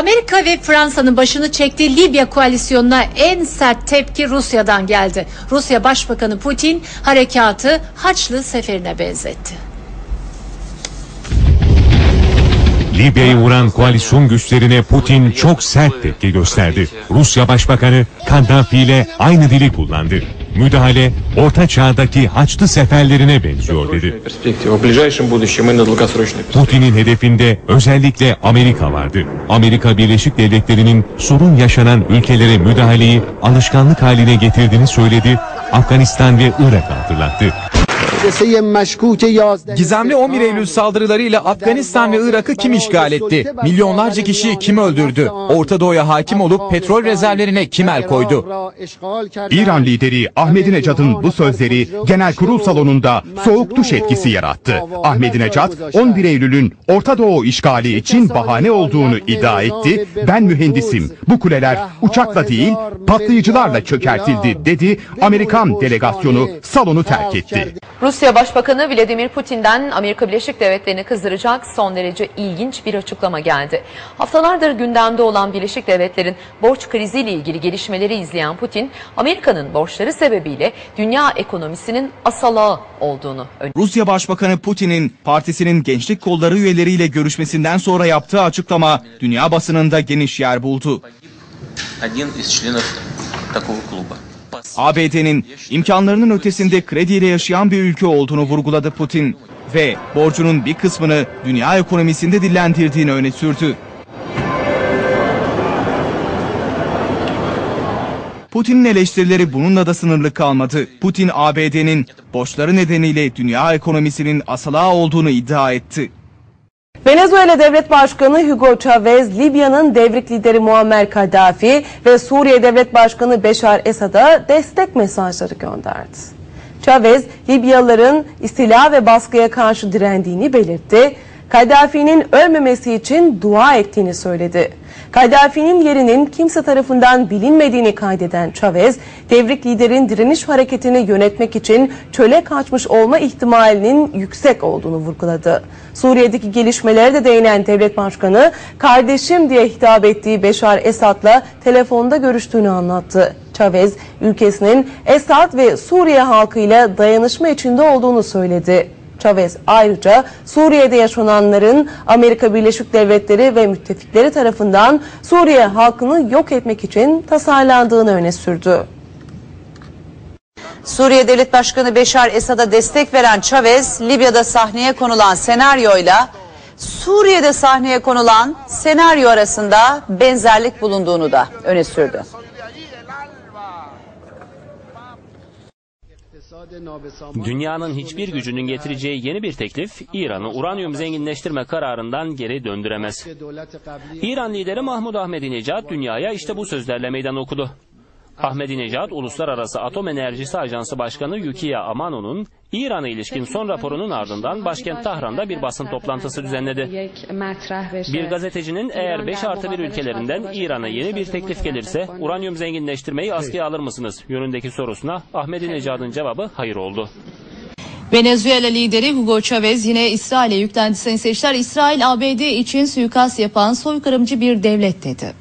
Amerika ve Fransa'nın başını çektiği Libya koalisyonuna en sert tepki Rusya'dan geldi. Rusya Başbakanı Putin harekatı Haçlı seferine benzetti. Libya'yı vuran koalisyon güçlerine Putin çok sert tepki gösterdi. Rusya Başbakanı Kaddafi ile aynı dili kullandı müdahale Orta Çağ'daki Haçlı seferlerine benziyor dedi. Putin'in hedefinde özellikle Amerika vardı. Amerika Birleşik Devletleri'nin sorun yaşanan ülkelere müdahaleyi alışkanlık haline getirdiğini söyledi, Afganistan ve Irak hatırlattı. Gizemli 11 Eylül saldırılarıyla Afganistan ve Irak'ı kim işgal etti? Milyonlarca kişiyi kim öldürdü? Orta Doğu'ya hakim olup petrol rezervlerine kim el koydu? İran lideri Ahmadinejad'ın bu sözleri genel kurul salonunda soğuk duş etkisi yarattı. Ahmadinejad 11 Eylül'ün Orta Doğu işgali için bahane olduğunu iddia etti. Ben mühendisim. Bu kuleler uçakla değil patlayıcılarla çökertildi dedi. Amerikan delegasyonu salonu terk etti. Rusya Başbakanı Vladimir Putin'den Amerika Birleşik Devletleri'ni kızdıracak son derece ilginç bir açıklama geldi. Haftalardır gündemde olan Birleşik Devletler'in borç kriziyle ilgili gelişmeleri izleyen Putin, Amerika'nın borçları sebebiyle dünya ekonomisinin asalağı olduğunu öne Rusya Başbakanı Putin'in partisinin gençlik kolları üyeleriyle görüşmesinden sonra yaptığı açıklama dünya basınında geniş yer buldu. ABD'nin imkanlarının ötesinde krediyle yaşayan bir ülke olduğunu vurguladı Putin ve borcunun bir kısmını dünya ekonomisinde dillendirdiğini öne sürdü. Putin'in eleştirileri bununla da sınırlı kalmadı. Putin ABD'nin borçları nedeniyle dünya ekonomisinin asalağı olduğunu iddia etti. Venezuela Devlet Başkanı Hugo Chavez, Libya'nın devrik lideri Muammer Kaddafi ve Suriye Devlet Başkanı Beşar Esad'a destek mesajları gönderdi. Chavez, Libyalıların istila ve baskıya karşı direndiğini belirtti. Kaddafi'nin ölmemesi için dua ettiğini söyledi. Kaddafi'nin yerinin kimse tarafından bilinmediğini kaydeden Chavez, devrik liderin direniş hareketini yönetmek için çöle kaçmış olma ihtimalinin yüksek olduğunu vurguladı. Suriye'deki gelişmelere de değinen devlet başkanı, kardeşim diye hitap ettiği Beşar Esad'la telefonda görüştüğünü anlattı. Chavez, ülkesinin Esad ve Suriye halkıyla dayanışma içinde olduğunu söyledi. Chavez ayrıca Suriye'de yaşananların Amerika Birleşik Devletleri ve müttefikleri tarafından Suriye halkını yok etmek için tasarlandığını öne sürdü. Suriye Devlet Başkanı Beşar Esad'a destek veren Chavez, Libya'da sahneye konulan senaryoyla Suriye'de sahneye konulan senaryo arasında benzerlik bulunduğunu da öne sürdü. Dünyanın hiçbir gücünün getireceği yeni bir teklif İran'ı uranyum zenginleştirme kararından geri döndüremez. İran lideri Mahmud Ahmadinejad dünyaya işte bu sözlerle meydan okudu. Ahmadinejad, Uluslararası Atom Enerjisi Ajansı Başkanı Yukiya Amano'nun İran'a ilişkin son raporunun ardından başkent Tahran'da bir basın toplantısı düzenledi. Bir gazetecinin eğer 5 artı 1 ülkelerinden İran'a yeni bir teklif gelirse uranyum zenginleştirmeyi askıya alır mısınız yönündeki sorusuna Ahmadinejad'ın cevabı hayır oldu. Venezuela lideri Hugo Chavez yine İsrail'e yüklendi sayın seyirciler. İsrail ABD için suikast yapan soykırımcı bir devlet dedi.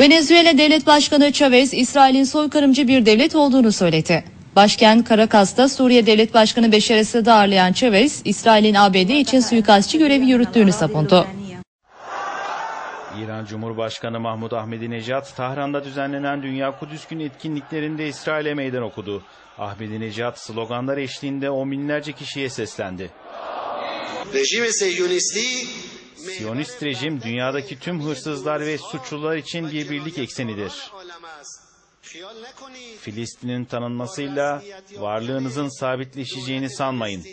Venezuela Devlet Başkanı Chavez, İsrail'in soykırımcı bir devlet olduğunu söyledi. Başkent Caracas'ta Suriye Devlet Başkanı Beşar Esad'ı ağırlayan Chavez, İsrail'in ABD için suikastçı görevi yürüttüğünü savundu. İran Cumhurbaşkanı Mahmud Ahmadinejad, Tahran'da düzenlenen Dünya Kudüs Günü etkinliklerinde İsrail'e meydan okudu. Ahmadinejad sloganlar eşliğinde on binlerce kişiye seslendi. Rejim Seyyonisti Siyonist rejim dünyadaki tüm hırsızlar ve suçlular için bir birlik eksenidir. Filistin'in tanınmasıyla varlığınızın sabitleşeceğini sanmayın.